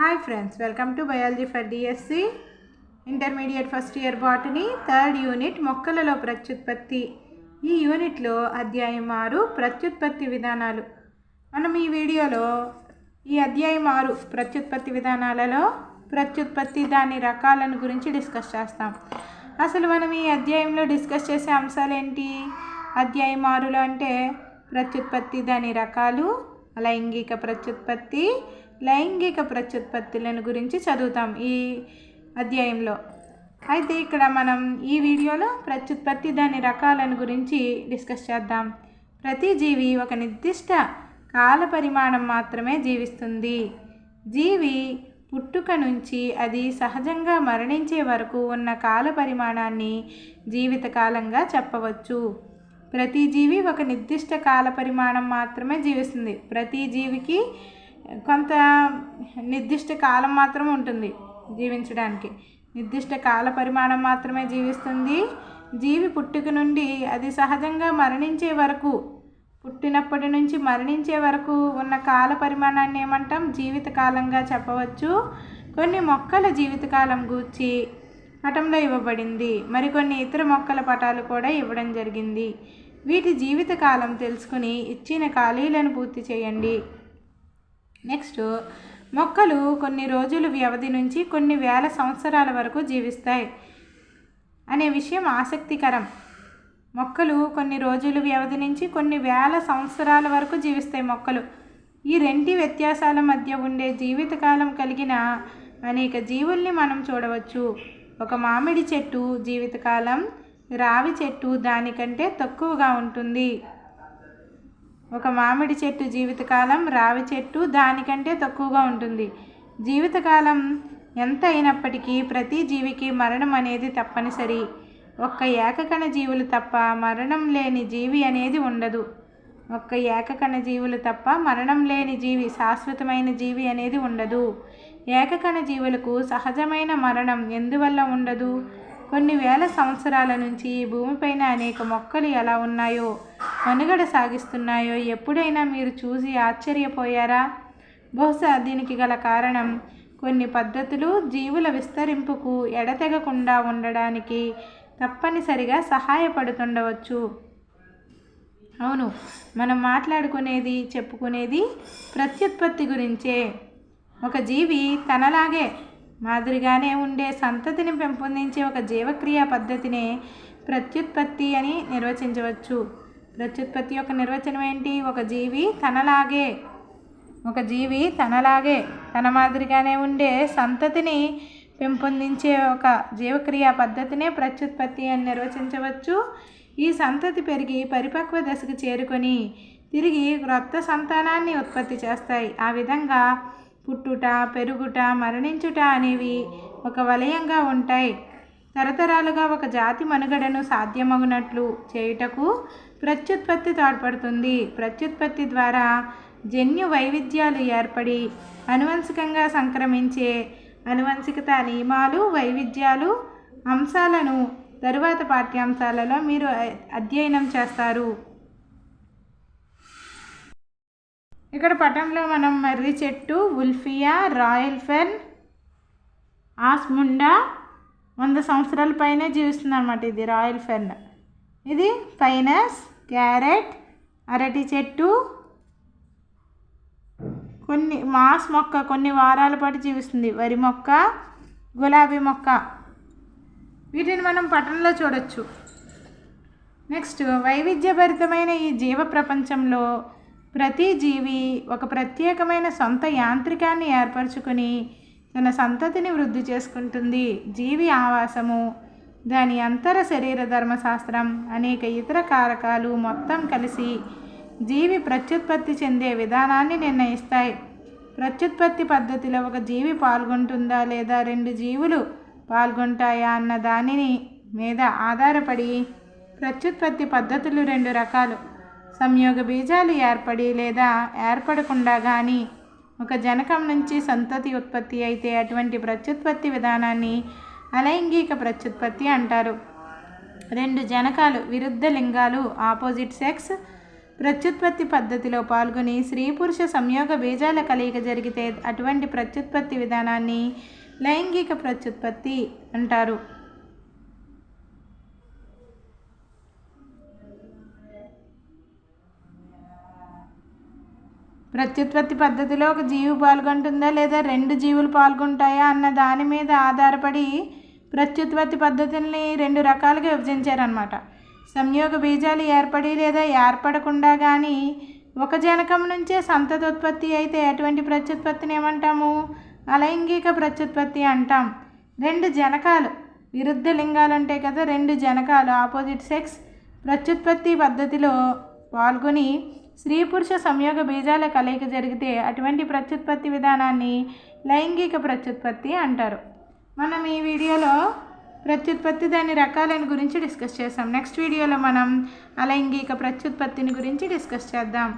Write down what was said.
Hi friends welcome to biology for DSC intermediate first year botany third unit మొక్కలలో ప్రత్యుత్పత్తి. ఈ యూనిట్లో అధ్యాయం ఆరు ప్రత్యుత్పత్తి విధానాలు. మనం ఈ వీడియోలో ఈ అధ్యాయం ఆరు ప్రత్యుత్పత్తి విధానాలలో ప్రత్యుత్పత్తి దాని రకాలను గురించి డిస్కస్ చేస్తాం. అసలు మనం ఈ అధ్యాయంలో డిస్కస్ చేసే అంశాలు ఏంటి? అధ్యాయం ఆరులో అంటే ప్రత్యుత్పత్తి దాని రకాలు లైంగిక ప్రత్యుత్పత్తి లైంగిక ప్రత్యుత్పత్తులను గురించి చదువుతాం ఈ అధ్యాయంలో. అయితే ఇక్కడ మనం ఈ వీడియోలో ప్రత్యుత్పత్తి దాని రకాలను గురించి డిస్కస్ చేద్దాం. ప్రతి జీవి ఒక నిర్దిష్ట కాల పరిమాణం మాత్రమే జీవిస్తుంది. జీవి పుట్టుక నుంచి అది సహజంగా మరణించే వరకు ఉన్న కాల పరిమాణాన్ని జీవితకాలంగా చెప్పవచ్చు. ప్రతి జీవి ఒక నిర్దిష్ట కాల పరిమాణం మాత్రమే జీవిస్తుంది. ప్రతి జీవికి కొంత నిర్దిష్ట కాలం మాత్రం ఉంటుంది జీవించడానికి. నిర్దిష్ట కాల పరిమాణం మాత్రమే జీవిస్తుంది. జీవి పుట్టుక నుండి అది సహజంగా మరణించే వరకు పుట్టినప్పటి నుంచి మరణించే వరకు ఉన్న కాల పరిమాణాన్ని ఏమంటాం? జీవితకాలంగా చెప్పవచ్చు. కొన్ని మొక్కల జీవితకాలం గూర్చి పటంలో ఇవ్వబడింది. మరికొన్ని ఇతర మొక్కల పటాలు కూడా ఇవ్వడం జరిగింది. వీటి జీవితకాలం తెలుసుకుని ఇచ్చిన ఖాళీలను పూర్తి చేయండి. నెక్స్ట్ మొక్కలు కొన్ని రోజుల వ్యవధి నుంచి కొన్ని వేల సంవత్సరాల వరకు జీవిస్తాయి. అనే విషయం ఆసక్తికరం. మొక్కలు కొన్ని రోజుల వ్యవధి నుంచి కొన్ని వేల సంవత్సరాల వరకు జీవిస్తాయి మొక్కలు. ఈ రెంటి వ్యత్యాసాల మధ్య ఉండే జీవితకాలం కలిగిన అనేక జీవుల్ని మనం చూడవచ్చు. ఒక మామిడి చెట్టు జీవితకాలం రావి చెట్టు దానికంటే తక్కువగా ఉంటుంది. ఒక మామిడి చెట్టు జీవితకాలం రావి చెట్టు దానికంటే తక్కువగా ఉంటుంది. జీవితకాలం ఎంత అయినప్పటికీ ప్రతి జీవికి మరణం అనేది తప్పనిసరి. ఒక్క ఏకకణ జీవులు తప్ప మరణం లేని జీవి అనేది ఉండదు. ఒక్క ఏకకణ జీవులు తప్ప మరణం లేని జీవి శాశ్వతమైన జీవి అనేది ఉండదు. ఏకకణ జీవులకు సహజమైన మరణం ఎందువల్ల ఉండదు? కొన్ని వేల సంవత్సరాల నుంచి ఈ భూమిపైన అనేక మొక్కలు ఎలా ఉన్నాయో మనుగడ సాగిస్తున్నాయో ఎప్పుడైనా మీరు చూసి ఆశ్చర్యపోయారా? బహుశా దీనికి గల కారణం కొన్ని పద్ధతులు జీవుల విస్తరింపుకు ఎడతెగకుండా ఉండడానికి తప్పనిసరిగా సహాయపడుతుండవచ్చు. అవును మనం మాట్లాడుకునేది చెప్పుకునేది ప్రత్యుత్పత్తి గురించే. ఒక జీవి తనలాగే మాదిరిగానే ఉండే సంతతిని పెంపొందించే ఒక జీవక్రియ పద్ధతినే ప్రత్యుత్పత్తి అని నిర్వచించవచ్చు. ప్రత్యుత్పత్తి యొక్క నిర్వచనం ఏంటి? ఒక జీవి తనలాగే ఒక జీవి తనలాగే తన మాదిరిగానే ఉండే సంతతిని పెంపొందించే ఒక జీవక్రియ పద్ధతినే ప్రత్యుత్పత్తి అని నిర్వచించవచ్చు. ఈ సంతతి పెరిగి పరిపక్వ దశకు చేరుకొని తిరిగి క్రొత్త సంతానాన్ని ఉత్పత్తి చేస్తాయి. ఆ విధంగా పుట్టుట పెరుగుట మరణించుట అనేవి ఒక వలయంగా ఉంటాయి. తరతరాలుగా ఒక జాతి మనుగడను సాధ్యమగునట్లు చేయుటకు ప్రత్యుత్పత్తి తోడ్పడుతుంది. ప్రత్యుత్పత్తి ద్వారా జన్యు వైవిధ్యాలు ఏర్పడి అనువంశికంగా సంక్రమించే అనువంశికత నియమాలు వైవిధ్యాలు అంశాలను తరువాత పాఠ్యాంశాలలో మీరు అధ్యయనం చేస్తారు. ఇక్కడ పటంలో మనం మర్రి చెట్టు ఉల్ఫియా రాయల్ ఫెన్ ఆస్ముండా వంద సంవత్సరాల పైనే జీవిస్తుంది అనమాట ఇది రాయల్ ఫెన్. ఇది పైనస్ క్యారెట్ అరటి చెట్టు. కొన్ని మాస్ మొక్క కొన్ని వారాల పాటు జీవిస్తుంది. వరి మొక్క గులాబీ మొక్క. వీటిని మనం పట్టణంలో చూడొచ్చు. నెక్స్ట్ వైవిధ్యభరితమైన ఈ జీవ ప్రపంచంలో ప్రతి జీవి ఒక ప్రత్యేకమైన సొంత యాంత్రికాన్ని ఏర్పరచుకుని తన సంతతిని వృద్ధి చేసుకుంటుంది. జీవి ఆవాసము దాని అంతర శరీర ధర్మశాస్త్రం అనేక ఇతర కారకాలు మొత్తం కలిసి జీవి ప్రత్యుత్పత్తి చెందే విధానాన్ని నిర్ణయిస్తాయి. ప్రత్యుత్పత్తి పద్ధతిలో ఒక జీవి పాల్గొంటుందా లేదా రెండు జీవులు పాల్గొంటాయా అన్న దానిని మీద ఆధారపడి ప్రత్యుత్పత్తి పద్ధతులు రెండు రకాలు. సంయోగ బీజాలు ఏర్పడి లేదా ఏర్పడకుండా కానీ ఒక జనకం నుంచి సంతతి ఉత్పత్తి అయితే అటువంటి ప్రత్యుత్పత్తి విధానాన్ని అలైంగిక ప్రత్యుత్పత్తి అంటారు. రెండు జనకాలు విరుద్ధ లింగాలు ఆపోజిట్ సెక్స్ ప్రత్యుత్పత్తి పద్ధతిలో పాల్గొని స్త్రీ పురుష సంయోగ బీజాల కలయిక జరిగితే అటువంటి ప్రత్యుత్పత్తి విధానాన్ని లైంగిక ప్రత్యుత్పత్తి అంటారు. ప్రత్యుత్పత్తి పద్ధతిలో ఒక జీవి పాల్గొంటుందా లేదా రెండు జీవులు పాల్గొంటాయా అన్న దాని మీద ఆధారపడి ప్రత్యుత్పత్తి పద్ధతుల్ని రెండు రకాలుగా విభజించారనమాట సంయోగ బీజాలు ఏర్పడి లేదా ఏర్పడకుండా కానీ ఒక జనకం నుంచే సంతతోత్పత్తి అయితే అటువంటి ప్రత్యుత్పత్తిని ఏమంటాము? అలైంగిక ప్రత్యుత్పత్తి అంటాం. రెండు జనకాలు విరుద్ధ లింగాలు ఉంటాయి కదా రెండు జనకాలు ఆపోజిట్ సెక్స్ ప్రత్యుత్పత్తి పద్ధతిలో పాల్గొని స్త్రీ పురుష సంయోగ బీజాల కలయిక జరిగితే అటువంటి ప్రత్యుత్పత్తి విధానాన్ని లైంగిక ప్రత్యుత్పత్తి అంటారు. మనం ఈ వీడియోలో ప్రత్యుత్పత్తి దాని రకాలను గురించి డిస్కస్ చేసాం. నెక్స్ట్ వీడియోలో మనం అలైంగిక ప్రత్యుత్పత్తిని గురించి డిస్కస్ చేద్దాం.